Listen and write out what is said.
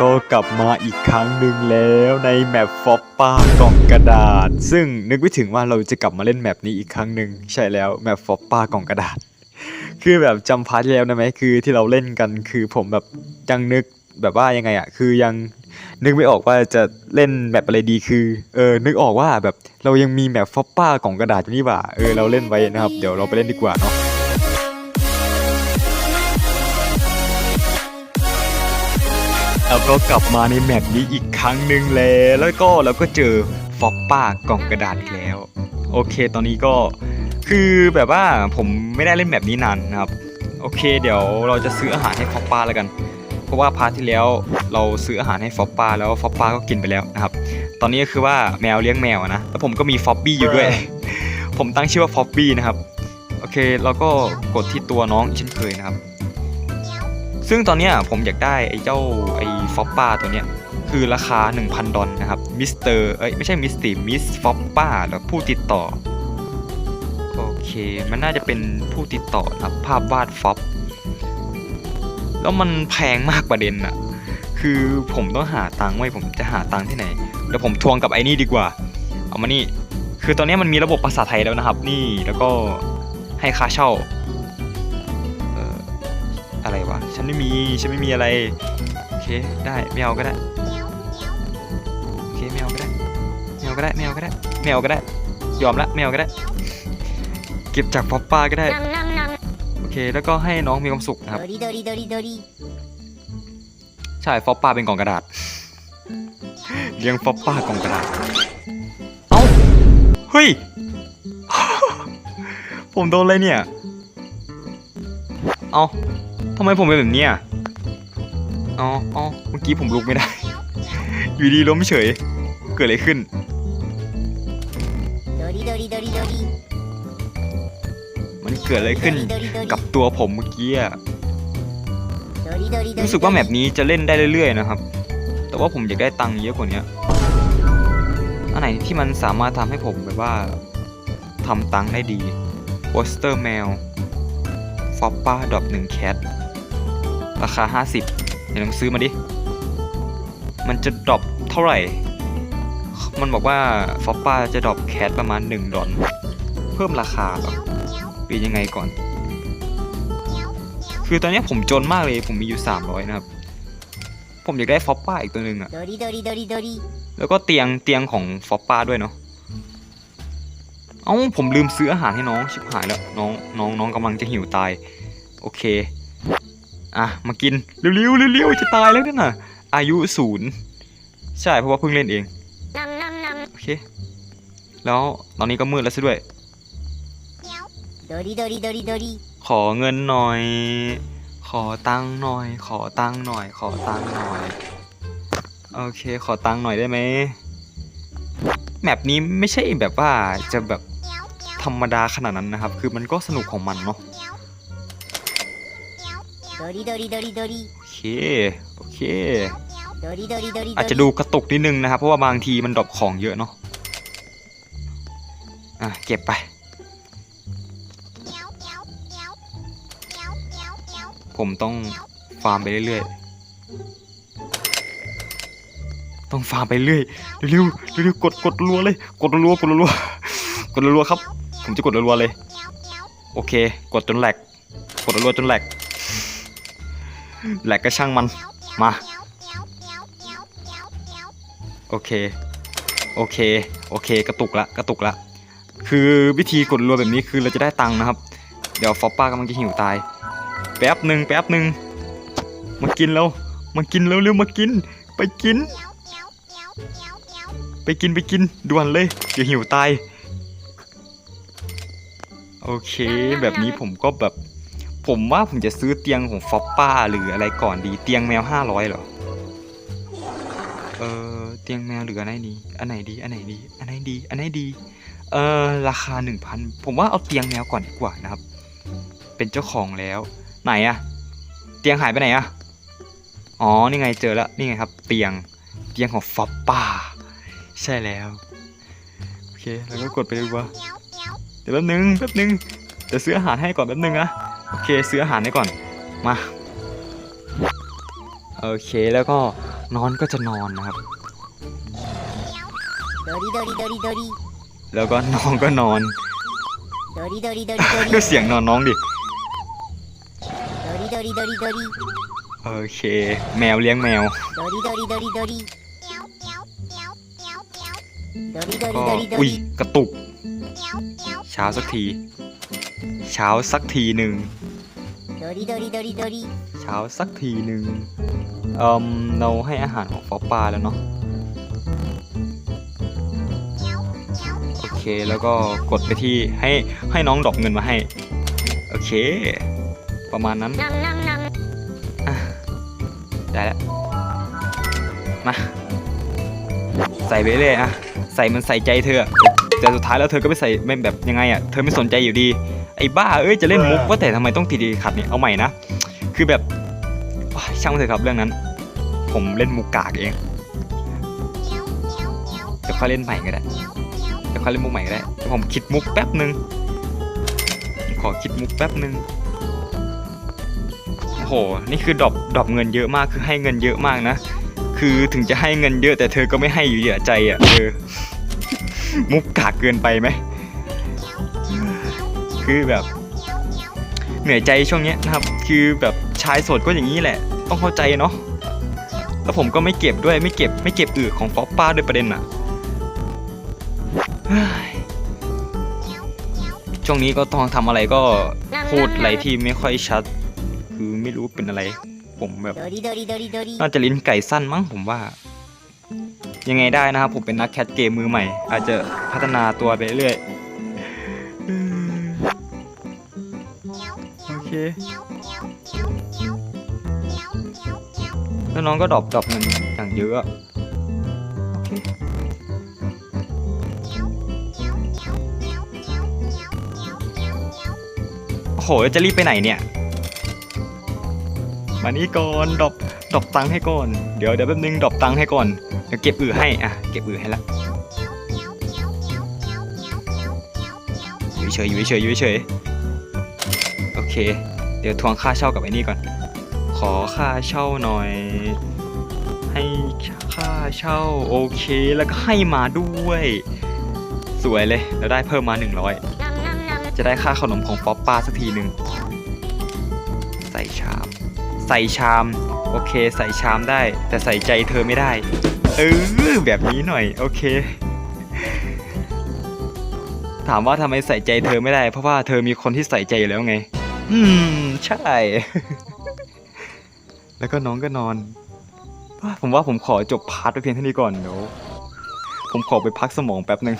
ก็กลับมาอีกครั้งหนึ่งแล้วในแมปฟอปป้ากล่องกระดาษ ซึ่งนึกไม่ถึงว่าเราจะกลับมาเล่นแมปนี้อีกครั้งหนึ่งใช่แล้วแมปฟอปป้ากล่องกระดาษ คือแบบจำพาร์ทแล้วได้ไหมคือที่เราเล่นกันคือผมแบบยังนึกแบบว่ายังไงอะคือยังนึกไม่ออกว่าจะเล่นแมปอะไรดีคือเออนึกออกว่าแบบเรายังมีแมปฟอปป้ากล่องกระดาษอยู่นี่หว่าเออเราเล่นไว้นะครับเดี๋ยวเราไปเล่นดีกว่าเนาะ แล้วก็กลับมาในแมปนี้อีกครั้งหนึ่งแล้วแล้วก็เราก็เจอฟอปป้ากล่องกระดาษแล้ว โอเค ตอนนี้ก็คือแบบว่าผมไม่ได้เล่นแบบนี้นานนะครับ โอเค เดี๋ยวเราจะซื้ออาหารให้ฟอปป้าแล้วกัน เพราะว่าพาร์ทที่แล้วเราซื้ออาหารให้ฟอปป้าแล้วฟอปป้าก็กินไปแล้วนะครับ ตอนนี้ก็คือว่าแมวเลี้ยงแมวนะแล้วผมก็มีฟอปบี้อยู่ด้วย ผมตั้งชื่อว่าฟอปบี้นะครับ โอเคเราก็กดที่ตัวน้องเช่นเคยนะครับ ซึ่งตอนนี้ผมอยากได้ไอ้เจ้าไอ้ฟอปป้าตัวเนี้ยคือราคา 1,000 ดอลนะครับมิสเตอร์เอ้ยไม่ใช่มิสติมิสฟอปป้าหรือผู้ติดต่อ โอเค มันน่าจะเป็นผู้ติดต่อนะครับภาพวาดฟอปแล้วมันแพงมากประเด็นอะคือผมต้องหาตังค์ไว้ผมจะหาตังค์ที่ไหนเดี๋ยวผมทวงกับไอ้นี่ดีกว่า เอามานี่ คือตอนนี้มันมีระบบภาษาไทยแล้วนะครับ นี่แล้วก็ให้ค่าเช่าันไม่มี ฉันไม่มีอะไร โอเค ได้ไม่เอาก็ได้ โอเคไม่เอาก็ได้ไม่เอาก็ได้ไม่เอาก็ได้ไม่เอาก็ได้ ยอมละไม่เอาก็ได้ เก็บจากป๊อปป้าก็ได้ โอเค แล้วก็ให้น้องมีความสุขนะครับ ใช่ฟอปป้าเป็นกล่องกระดาษ เลี้ยงฟอปป้ากล่องกระดาษ เอ้า เฮ้ย ผมโดนเลยเนี่ย เอ้า ทำไมผมเป็นแบบนี้ยอ๋ออ๋อเมื่อกี้ผมลุกไม่ได้ อยู่ดีล้มเฉย เกิดอะไรขึ้น มันเกิดอะไรขึ้นกับตัวผมเมื่อกี้รู้สึกว่าแบบนี้จะเล่นได้เรื่อยๆนะครับ แต่ว่าผมอยากได้ตังค์เยอะกว่านี้อันไหนที่มันสามารถทำให้ผมแบบว่าทำตังค์ได้ดีโปสเตอร์แมวฟอปป้าดอปหนึ่งแคท ราคา 50 เดี๋ยวลองซื้อมาดิ มันจะดรอปเท่าไหร่ มันบอกว่าฟอปป้าจะดรอปแคทประมาณ 1 ดอลเพิ่มราคาหรอปียังไงก่อน คือตอนนี้ผมจนมากเลยผมมีอยู่ 300 นะครับ ผมอยากได้ฟอปป้าอีกตัวหนึ่งอะแล้วก็เตียงเตียงของฟอปป้าด้วยเนาะเอ้าผมลืมซื้ออาหารให้น้องชิบหายแล้วน้องน้องน้องกำลังจะหิวตาย โอเค อะมากินเร็วๆเร็วๆจะตายแล้วนี่นนะอายุศูนย์ใช่เพราะว่าเพิ่งเล่นเองโอเค แล้วตอนนี้ก็มืดแล้วซะด้วยขอเงินหน่อย ขอตังค์หน่อย ขอตังค์หน่อย ขอตังค์หน่อย โอเค ขอตังค์หน่อยได้ไหมแมปนี้ไม่ใช่แบบว่าจะแบบธรรมดาขนาดนั้นนะครับ คือมันก็สนุกของมันเนาะ ดริดริดดริโอเคโอเค ดริดริดริอาจจะดูกระตุกนิดนึงนะครับ เพราะว่าบางทีมันดรอปของเยอะเนาะอะเก็บไป ผมต้องฟาร์มไปเรื่อยๆ ต้องฟาร์มไปเรื่อยเร็วๆเร็วๆกดกดรัวเลย กดรัวกดรัวกดรัวครับ ผมจะกดรัวเลย โอเค กดจนแหลก กดรัวจนแหลก แหลกก็ช่างมัน มา โอเค โอเค โอเค กระตุกละ กระตุกละ คือวิธีกดรัวแบบนี้คือเราจะได้ตังค์นะครับ เดี๋ยวฟอปป้ากำลังจะหิวตาย แป๊บหนึ่งแป๊บหนึ่งมากินแล้ว มากินแล้วเร็วมากิน ไปกิน ไปกินไปกินด่วนเลย เดี๋ยวหิวตาย โอเค แบบนี้ผมก็แบบ ผมว่าผมจะซื้อเตียงของฟอปป้าหรืออะไรก่อนดี เตียงแมวห้าร้อยเหรอ เออเตียงแมวหรืออันไหนดี อันไหนดี อันไหนดี อันไหนดี อันไหนดี เออราคาหนึ่งพันผมว่าเอาเตียงแมวก่อนดีกว่านะครับ เป็นเจ้าของแล้ว ไหนอะเตียงหายไปไหนอะอ๋อ นี่ไงเจอแล้ว นี่ไงครับ เตียง เตียงของฟอปป้า ใช่แล้ว โอเค แล้วก็กดไปดีกว่า เดี๋ยวแป๊บนึง แป๊บนึงเดี๋ยวซื้ออาหารให้ก่อนแป๊บนึงนะ โอเคซื้ออาหารให้ก่อนมาโอเคแล้วก็นอนก็จะนอนนะครับ โดริดดดแล้วก็นอนก็นอน โดดดดดดดูเสียงนอนน้องดิโดริดดดโอเค แมวเลี้ยงแมวก็อุ้ยกระตุก เช้าสักที เช้าสักทีหนึ่งโดริโดริโดริโดริเช้าสักทีหนึ่งเอ่มเราให้อาหารของฟอปลาแล้วเนาะโอเคแล้วก็กดไปที่ให้ให้น้องดอกเงินมาให้ โอเค ประมาณนั้นได้แล้วมาใส่ไปเลยอะใส่มันใส่ใจเธอแต่สุดท้ายแล้วเธอก็ไม่ใส่ไม่แบบยังไงอะเธอไม่สนใจอยู่ดี ไอ้บ้าเอ้ยจะเล่นมุกว่าแต่ทำไมต้องตีดีขัดเนี่ยเอาใหม่นะคือแบบโอ๊ยช่างมันเถอะครับเรื่องนั้น ผมเล่นมุกกากเองเดี๋ยวค่อยเล่นใหม่ก็ได้เดี๋ยวค่อยเล่นมุกใหม่ก็ได้เดี๋ยวผมคิดมุกแป๊บหนึ่งผมขอคิดมุกแป๊บหนึ่งโอ้โหนี่คือดรอปดรอปเงินเยอะมากคือให้เงินเยอะมากนะคือถึงจะให้เงินเยอะแต่เธอก็ไม่ให้อยู่ดีอะใจอะเออมุกกากเกินไปไหม คือแบบเหนื่อยใจช่วงนี้นะครับคือแบบชายโสดก็อย่างนี้แหละ ต้องเข้าใจเนาะแล้วผมก็ไม่เก็บด้วยไม่เก็บไม่เก็บอื่อของป๊อปป้าด้วยประเด็นอะช่วงนี้ก็ต้องทำอะไรก็พูดอะไรที่ไม่ค่อยชัด คือไม่รู้เป็นอะไร ผมแบบน่าจะลิ้นไก่สั้นมั้งผมว่า ยังไงได้นะครับผมเป็นนักแคทเกมมือใหม่ อาจจะพัฒนาตัวไปเรื่อย เคแล้วน้องก็ดรอปดรอปเงินอย่างเยอะโอเคโอ้โหจะรีบไปไหนเนี่ยมานี่ก่อนดรอปดรอปตังค์ให้ก่อน เดี๋ยวเดี๋ยวแป๊บนึงดรอปตังค์ให้ก่อนเดี๋ยวเก็บอือให้อะเก็บอือให้ละอยู่เฉยอยู่เฉยอยู่เฉย เค เดี๋ยวทวงค่าเช่ากับไอ้นี่ก่อน ขอค่าเช่าหน่อย ให้ค่าเช่าโอเคแล้วก็ให้มาด้วย สวยเลยแล้วได้เพิ่มมา 100 จะได้ค่าขนมของป๊อปป้าสักทีหนึ่งใส่ชาม ใส่ชาม โอเค ใส่ชามได้ แต่ใส่ใจเธอไม่ได้ เออแบบนี้หน่อย โอเคถามว่าทำไมใส่ใจเธอไม่ได้ เพราะว่าเธอมีคนที่ใส่ใจอยู่แล้วไง อืม ใช่ แล้วก็น้องก็นอน ผมว่าผมขอจบพาร์ทไปเพียงเท่านี้ก่อนเดี๋ยวผมขอไปพักสมองแป๊บหนึ่ง